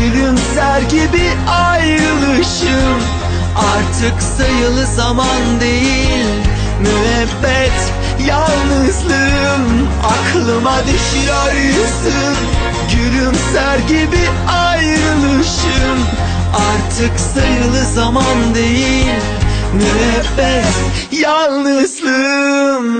Gülümser gibi ayrılışım. Artık sayılı zaman değil Müebbet yalnızlığım. Aklıma düşüyor yüzün Gülümser gibi ayrılışım. Artık sayılı zaman değil Müebbet yalnızlığım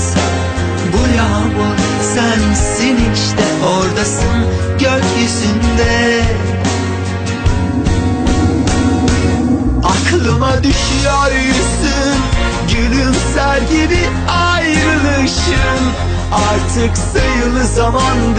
Bu yağmur sensin işte oradasın gökyüzünde. Aklıma düşüyor yüzün Gülümser gibi ayrılışın. Artık sayılı zaman değil